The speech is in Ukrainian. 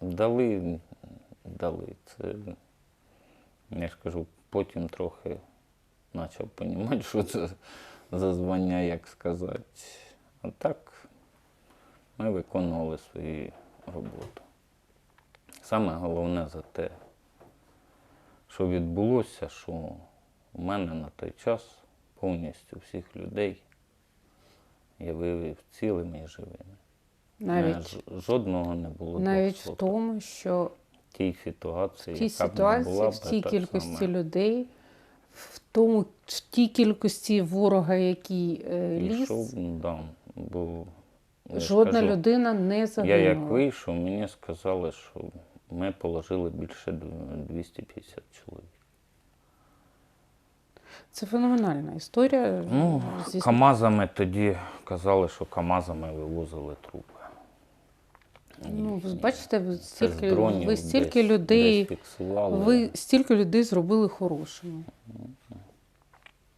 Дали, дали. Це, я ж кажу, потім трохи почав розуміти, що це за звання, як сказати. А так ми виконували свою роботу. Саме головне за те, що відбулося, що у мене на той час повністю всіх людей я вивів цілими і живими. Навіть, ж- жодного не було. навіть в тому, що В тій ситуації, в тій яка ситуації, була, в тій кількості само людей, в тому в тій кількості ворога, який е, ну, да, бо я жодна кажу, людина не Я як вийшов, мені сказали, що ми положили більше 250 чоловік. Це феноменальна історія. Ну, КАМАЗами тоді казали, що КАМАЗами вивозили трупи. Ну, ви бачите, ви стільки, дронів ви стільки десь- людей, десь фіксували. ви стільки людей зробили хорошими.